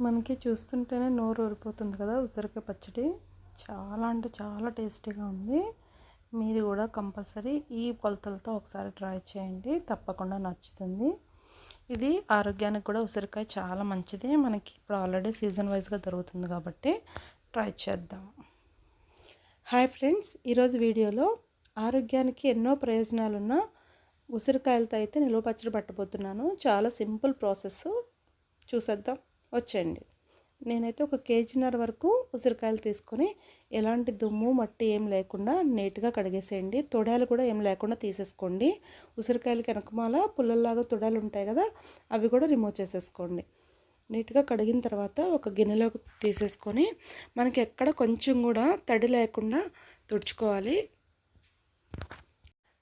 మనకి చూస్తుంటేనే నోరు ఊరిపోతుంది కదా ఉసిరికాయ పచ్చడి. చాలా అంటే చాలా టేస్టీగా ఉంది. మీరు కూడా కంపల్సరీ ఈ కొలతలతో ఒకసారి ట్రై చేయండి తప్పకుండా నచ్చుతుంది. ఇది ఆరోగ్యానికి కూడా ఉసిరికాయ చాలా మంచిది. మనకి ఇప్పుడు ఆల్రెడీ సీజన్ వైజ్గా దొరుకుతుంది కాబట్టి ట్రై చేద్దాం. హాయ్ ఫ్రెండ్స్ ఈరోజు వీడియోలో ఆరోగ్యానికి ఎన్నో ప్రయోజనాలున్న ఉసిరికాయలతో అయితే నిలువ పచ్చడి పట్టబోతున్నాను. చాలా సింపుల్ ప్రాసెస్. చూసేద్దాం. వచ్చేయండి. నేనైతే ఒక కేజీన్నర వరకు ఉసిరికాయలు తీసుకొని ఎలాంటి దుమ్ము మట్టి ఏం లేకుండా నీట్గా కడిగేసేయండి. తొడాలు కూడా ఏం లేకుండా తీసేసుకోండి. ఉసిరికాయలకి వెనకమాల పుల్లల్లాగా తొడాలు ఉంటాయి కదా అవి కూడా రిమూవ్ చేసేసుకోండి. నీట్గా కడిగిన తర్వాత ఒక గిన్నెలోకి తీసేసుకొని మనకి ఎక్కడ కొంచెం కూడా తడి లేకుండా తుడుచుకోవాలి.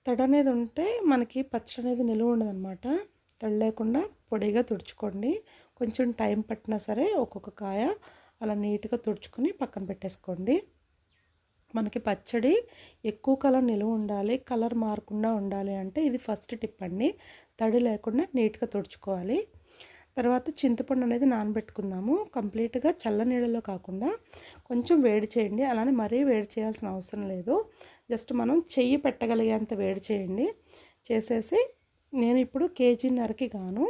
తడి అనేది ఉంటే మనకి పచ్చడి అనేది నిలువ ఉండదన్నమాట. తడి లేకుండా పొడిగా తుడుచుకోండి. కొంచెం టైం పట్టినా సరే ఒక్కొక్క కాయ అలా నీట్గా తుడుచుకొని పక్కన పెట్టేసుకోండి. మనకి పచ్చడి ఎక్కువ కలర్ నిలువ ఉండాలి కలర్ మారకుండా ఉండాలి అంటే ఇది ఫస్ట్ టిప్ అండి. తడి లేకుండా నీట్గా తుడుచుకోవాలి. తర్వాత చింతపండు అనేది నానబెట్టుకుందాము. కంప్లీట్గా చల్ల నీళ్ళలో కాకుండా కొంచెం వేడి చేయండి. అలానే మరీ వేడి చేయాల్సిన అవసరం లేదు. జస్ట్ మనం చెయ్యి పెట్టగలిగేంత వేడి చేయండి. చేసేసి నేను ఇప్పుడు కేజీన్నరకి గాను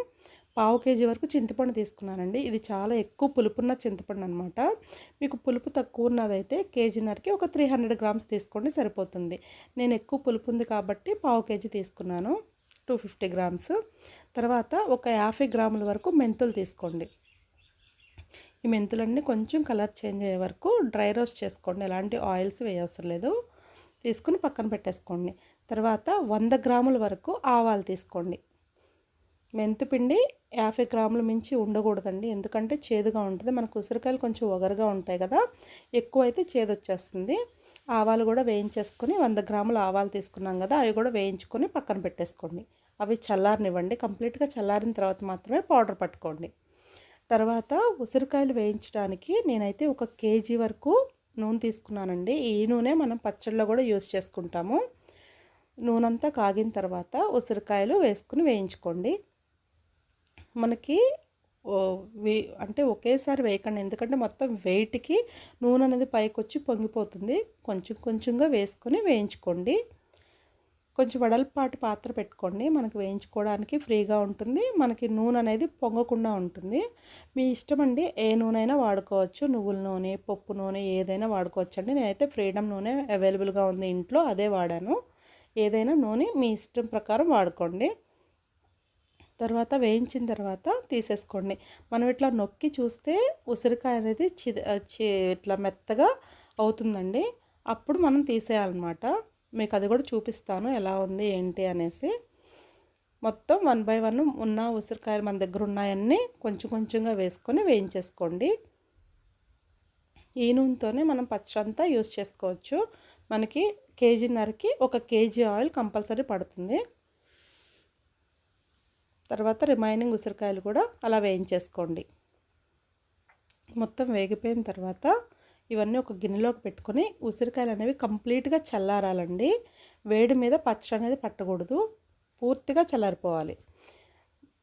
పావు కేజీ వరకు చింతపండు తీసుకున్నానండి. ఇది చాలా ఎక్కువ పులుపున్న చింతపండు అనమాట మీకు పులుపు తక్కువ ఉన్నదైతే కేజీన్నరకి ఒక త్రీ హండ్రెడ్ గ్రామ్స్ తీసుకోండి సరిపోతుంది. నేను ఎక్కువ పులుపు ఉంది కాబట్టి పావు కేజీ తీసుకున్నాను టూ ఫిఫ్టీ గ్రామ్స్. తర్వాత ఒక యాభై గ్రాముల వరకు మెంతులు తీసుకోండి. ఈ మెంతులన్నీ కొంచెం కలర్ చేంజ్ అయ్యే వరకు డ్రై రోస్ట్ చేసుకోండి. ఎలాంటి ఆయిల్స్ వేయవసరం లేదు. తీసుకుని పక్కన పెట్టేసుకోండి. తర్వాత వంద గ్రాముల వరకు ఆవాలు తీసుకోండి. మెంతిపిండి యాభై గ్రాముల మించి ఉండకూడదండి. ఎందుకంటే చేదుగా ఉంటుంది. మనకు ఉసిరికాయలు కొంచెం ఒగరుగా ఉంటాయి కదా ఎక్కువ అయితే చేదు వచ్చేస్తుంది ఆవాలు కూడా వేయించేసుకొని వంద గ్రాముల ఆవాలు తీసుకున్నాం కదా అవి కూడా వేయించుకొని పక్కన పెట్టేసుకోండి. అవి చల్లారనివ్వండి. కంప్లీట్గా చల్లారిన తర్వాత మాత్రమే పౌడర్ పట్టుకోండి. తర్వాత ఉసిరికాయలు వేయించడానికి నేనైతే ఒక కేజీ వరకు నూనె తీసుకున్నానండి. ఈ నూనె మనం పచ్చళ్ళలో కూడా యూస్ చేసుకుంటాము. నూనె అంతా కాగిన తర్వాత ఉసిరికాయలు వేసుకుని వేయించుకోండి. మనకి వే అంటే ఒకేసారి వేయకండి. ఎందుకంటే మొత్తం వెయిట్కి నూనె అనేది పైకి వచ్చి పొంగిపోతుంది. కొంచెం కొంచెంగా వేసుకొని వేయించుకోండి. కొంచెం వడలపాటి పాత్ర పెట్టుకోండి. మనకి వేయించుకోవడానికి ఫ్రీగా ఉంటుంది. మనకి నూనె అనేది పొంగకుండా ఉంటుంది. మీ ఇష్టం అండి ఏ నూనె అయినా వాడుకోవచ్చు. నువ్వుల నూనె పప్పు నూనె ఏదైనా వాడుకోవచ్చు అండి నేనైతే ఫ్రీడమ్ నూనె అవైలబుల్గా ఉంది ఇంట్లో అదే వాడాను. ఏదైనా నూనె మీ ఇష్టం ప్రకారం వాడుకోండి. తర్వాత వేయించిన తర్వాత తీసేసుకోండి. మనం ఇట్లా నొక్కి చూస్తే ఉసిరికాయ అనేది చి ఇట్లా మెత్తగా అవుతుందండి. అప్పుడు మనం తీసేయాలన్నమాట. మీకు అది కూడా చూపిస్తాను ఎలా ఉంది ఏంటి అనేసి. మొత్తం వన్ బై వన్ ఉన్న ఉసిరికాయలు మన దగ్గర ఉన్నాయన్నీ కొంచెం కొంచెంగా వేసుకొని వేయించేసుకోండి. ఈ నూనెతోనే మనం పచ్చంతా యూస్ చేసుకోవచ్చు. మనకి కేజీన్నరకి ఒక కేజీ ఆయిల్ కంపల్సరీ పడుతుంది. తర్వాత రిమైనింగ్ ఉసిరికాయలు కూడా అలా వేయించేసుకోండి. మొత్తం వేగిపోయిన తర్వాత ఇవన్నీ ఒక గిన్నెలోకి పెట్టుకొని ఉసిరికాయలు అనేవి కంప్లీట్గా చల్లారాలండి. వేడి మీద పచ్చడి అనేది పట్టకూడదు. పూర్తిగా చల్లారిపోవాలి.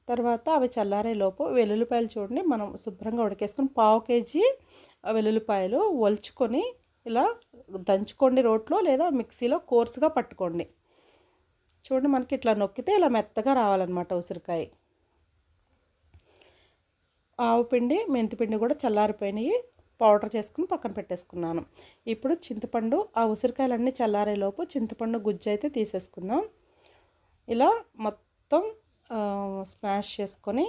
తర్వాత అవి చల్లారేలోపు వెల్లుల్లిపాయలు చూడండి మనం శుభ్రంగా ఉడికేసుకొని పావు కేజీ వెల్లుల్లిపాయలు ఒలుచుకొని ఇలా దంచుకోండి రోట్లో లేదా మిక్సీలో కోర్సుగా పట్టుకోండి. చూడండి మనకి ఇట్లా నొక్కితే ఇలా మెత్తగా రావాలన్నమాట ఉసిరికాయ. ఆవు పిండి మెంతిపిండి కూడా చల్లారిపోయినాయి. పౌడర్ చేసుకుని పక్కన పెట్టేసుకున్నాను. ఇప్పుడు చింతపండు ఆ ఉసిరికాయలన్నీ చల్లారేలోపు చింతపండు గుజ్జు అయితే తీసేసుకుందాం. ఇలా మొత్తం స్మాష్ చేసుకొని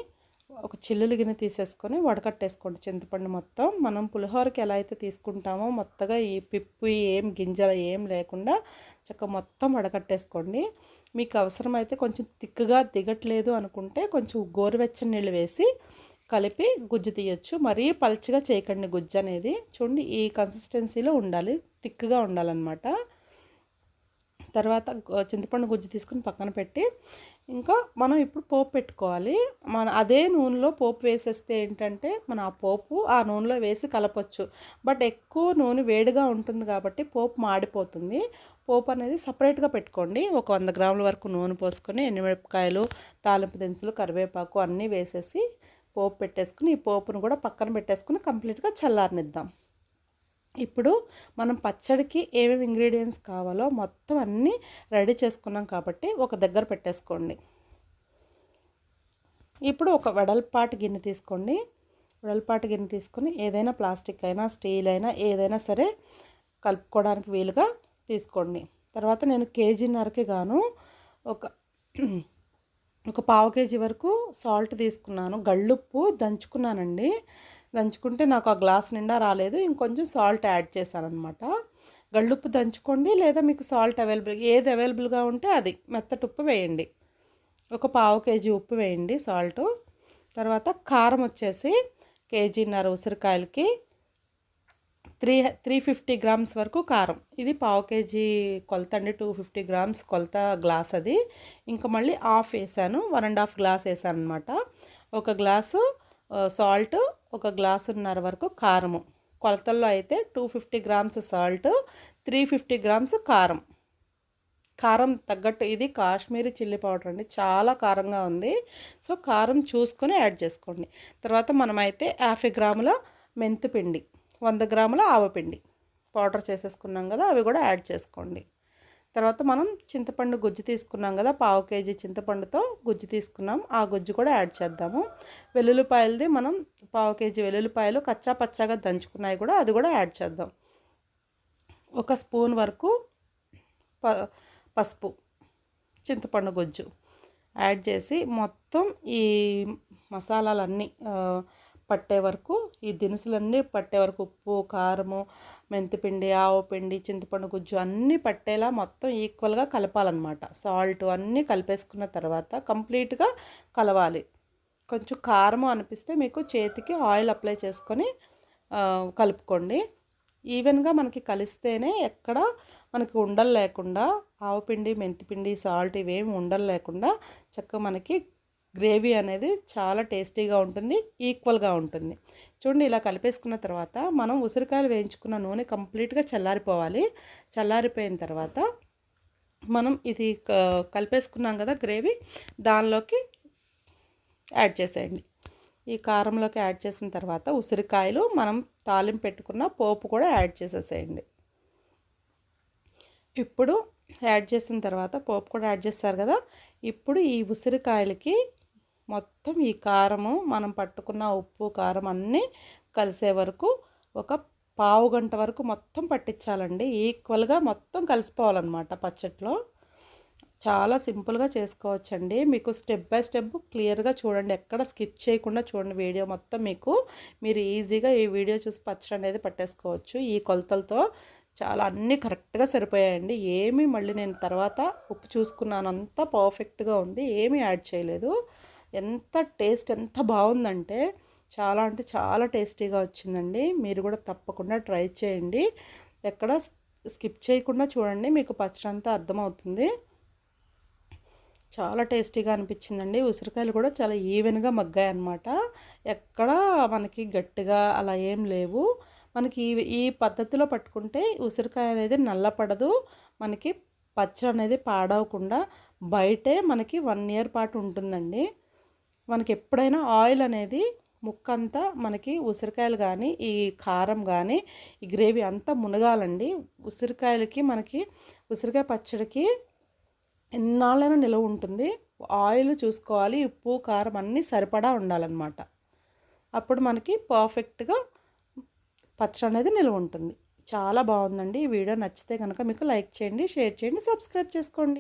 ఒక చిల్లులు గిన్నె తీసేసుకొని వడకట్టేసుకోండి చింతపండు మొత్తం. మనం పులిహోరకి ఎలా అయితే తీసుకుంటామో మొత్తగా ఈ పిప్పు ఏం గింజలు ఏం లేకుండా చక్క మొత్తం వడకట్టేసుకోండి. మీకు అవసరమైతే కొంచెం తిక్కుగా దిగట్లేదు అనుకుంటే కొంచెం గోరువెచ్చని నీళ్ళు వేసి కలిపి గుజ్జు తీయచ్చు. మరీ పల్చగా చేయకండి గుజ్జు అనేది. చూడండి ఈ కన్సిస్టెన్సీలో ఉండాలి. తిక్కుగా ఉండాలన్నమాట. తర్వాత చింతపండు గుజ్జు తీసుకుని పక్కన పెట్టి ఇంకా మనం ఇప్పుడు పోపు పెట్టుకోవాలి. మన అదే నూనెలో పోపు వేసేస్తే ఏంటంటే మన ఆ పోపు ఆ నూనెలో వేసి కలపచ్చు. బట్ ఎక్కువ నూనె వేడిగా ఉంటుంది కాబట్టి పోపు మాడిపోతుంది. పోపు అనేది సపరేట్గా పెట్టుకోండి. ఒక వంద గ్రాముల వరకు నూనె పోసుకొని ఎండుమిరపకాయలు తాలింపు దినుసులు కరివేపాకు అన్నీ వేసేసి పోపు పెట్టేసుకుని ఈ పోపును కూడా పక్కన పెట్టేసుకుని కంప్లీట్గా చల్లారనిద్దాం. ఇప్పుడు మనం పచ్చడికి ఏమేమి ఇంగ్రీడియంట్స్ కావాలో మొత్తం అన్నీ రెడీ చేసుకున్నాం కాబట్టి ఒక దగ్గర పెట్టేసుకోండి. ఇప్పుడు ఒక వెడల్పాటి గిన్నె తీసుకోండి. వెడల్పాటి గిన్నె తీసుకొని ఏదైనా ప్లాస్టిక్ అయినా స్టీల్ అయినా ఏదైనా సరే కలుపుకోవడానికి వీలుగా తీసుకోండి. తర్వాత నేను కేజీన్నరకి గాను ఒక ఒక పావు కేజీ వరకు సాల్ట్ తీసుకున్నాను. గళ్ళుప్పు దంచుకున్నానండి. దంచుకుంటే నాకు ఆ గ్లాస్ నిండా రాలేదు. ఇంకొంచెం సాల్ట్ యాడ్ చేశానమాట అనమాట గళ్ళుప్పు దంచుకోండి లేదా మీకు సాల్ట్ అవైలబుల్ ఏది అవైలబుల్గా ఉంటే అది. మెత్తటి ఉప్పు వేయండి. ఒక పావు కేజీ ఉప్పు వేయండి సాల్ట్. తర్వాత కారం వచ్చేసి కేజీన్నర ఉసిరికాయలకి త్రీ త్రీ ఫిఫ్టీ గ్రామ్స్ వరకు కారం. ఇది పావు కేజీ కొలత అండి టూ ఫిఫ్టీ గ్రామ్స్ కొలత గ్లాస్ అది. ఇంకా మళ్ళీ హాఫ్ వేసాను వన్ అండ్ హాఫ్ గ్లాస్ వేసాను అనమాట ఒక గ్లాసు సాల్ట్ ఒక గ్లాసున్నర వరకు కారము. కొలతల్లో అయితే two fifty grams salt three fifty grams కారం. కారం తగ్గట్టు ఇది కాశ్మీరీ చిల్లీ పౌడర్ అండి. చాలా కారంగా ఉంది. సో కారం చూసుకొని యాడ్ చేసుకోండి. తర్వాత మనమైతే యాభై గ్రాముల మెంతిపిండి వంద గ్రాముల ఆవపిండి పౌడర్ చేసేసుకున్నాం కదా అవి కూడా యాడ్ చేసుకోండి. తర్వాత మనం చింతపండు గుజ్జు తీసుకున్నాం కదా పావు కేజీ చింతపండుతో గుజ్జు తీసుకున్నాం. ఆ గుజ్జు కూడా యాడ్ చేద్దాము. వెల్లుల్లిపాయలది మనం పావు కేజీ వెల్లుల్లిపాయలు కచ్చా పచ్చాగా దంచుకున్నాయి కూడా అది కూడా యాడ్ చేద్దాం. ఒక స్పూన్ వరకు ప పసుపు చింతపండు గుజ్జు యాడ్ చేసి మొత్తం ఈ మసాలాలన్నీ పట్టే వరకు ఈ దినుసులన్నీ పట్టే వరకు ఉప్పు కారము మెంతిపిండి ఆవపిండి చింతపండు గుజ్జు అన్నీ పట్టేలా మొత్తం ఈక్వల్గా కలపాలన్నమాట. సాల్ట్ అన్నీ కలిపేసుకున్న తర్వాత కంప్లీట్గా కలవాలి. కొంచెం కారము అనిపిస్తే మీకు చేతికి ఆయిల్ అప్లై చేసుకొని కలుపుకోండి. ఈవెన్గా మనకి కలిస్తేనే ఎక్కడ మనకి ఉండలు లేకుండా ఆవపిండి మెంతిపిండి సాల్ట్ ఇవేమి ఉండలు లేకుండా చక్కగా మనకి గ్రేవీ అనేది చాలా టేస్టీగా ఉంటుంది ఈక్వల్గా ఉంటుంది. చూడండి ఇలా కలిపేసుకున్న తర్వాత మనం ఉసిరికాయలు వేయించుకున్న నూనె కంప్లీట్గా చల్లారిపోవాలి. చల్లారిపోయిన తర్వాత మనం ఇది కలిపేసుకున్నాం కదా గ్రేవీ దానిలోకి యాడ్ చేసేయండి. ఈ కారంలోకి యాడ్ చేసిన తర్వాత ఉసిరికాయలు మనం తాలింపు పెట్టుకున్న పోపు కూడా యాడ్ చేసేసేయండి. ఇప్పుడు యాడ్ చేసిన తర్వాత పోపు కూడా యాడ్ చేస్తారు కదా ఇప్పుడు ఈ ఉసిరికాయలకి మొత్తం ఈ కారము మనం పట్టుకున్న ఉప్పు కారం అన్నీ కలిసే వరకు ఒక పావు గంట వరకు మొత్తం పట్టించాలండి. ఈక్వల్గా మొత్తం కలిసిపోవాలన్నమాట పచ్చట్లో. చాలా సింపుల్గా చేసుకోవచ్చండి. మీకు స్టెప్ బై స్టెప్ క్లియర్గా చూడండి. ఎక్కడ స్కిప్ చేయకుండా చూడండి వీడియో మొత్తం మీకు. మీరు ఈజీగా ఈ వీడియో చూసి పచ్చడి అనేది పట్టేసుకోవచ్చు. ఈ కొలతలతో చాలా అన్నీ కరెక్ట్గా సరిపోయాయండి. ఏమీ మళ్ళీ నేను తర్వాత ఉప్పు చూసుకున్నాను అంతా పర్ఫెక్ట్గా ఉంది. ఏమీ యాడ్ చేయలేదు. ఎంత టేస్ట్ ఎంత బాగుందంటే చాలా అంటే చాలా టేస్టీగా వచ్చిందండి. మీరు కూడా తప్పకుండా ట్రై చేయండి. ఎక్కడ స్కిప్ చేయకుండా చూడండి మీకు పచ్చడంతా అర్థమవుతుంది. చాలా టేస్టీగా అనిపించిందండి. ఉసిరికాయలు కూడా చాలా ఈవెన్గా మగ్గాయి అనమాట ఎక్కడ మనకి గట్టిగా అలా ఏం లేవు. మనకి ఈ ఈ పద్ధతిలో పట్టుకుంటే ఉసిరికాయ అనేది నల్లపడదు. మనకి పచ్చడి అనేది పాడవకుండా బయటే మనకి వన్ ఇయర్ పాటు ఉంటుందండి. మనకి ఎప్పుడైనా ఆయిల్ అనేది ముక్కంతా మనకి ఉసిరికాయలు కానీ ఈ కారం కానీ ఈ గ్రేవీ అంతా మునగాలండి. ఉసిరికాయలకి మనకి ఉసిరికాయ పచ్చడికి ఎన్నాళ్ళైనా నిలవ ఉంటుంది. ఆయిల్ చూసుకోవాలి ఉప్పు కారం అన్నీ సరిపడా ఉండాలన్నమాట. అప్పుడు మనకి పర్ఫెక్ట్గా పచ్చడి అనేది నిల్వ ఉంటుంది. చాలా బాగుందండి. ఈ వీడియో నచ్చితే కనుక మీకు లైక్ చేయండి షేర్ చేయండి సబ్స్క్రైబ్ చేసుకోండి.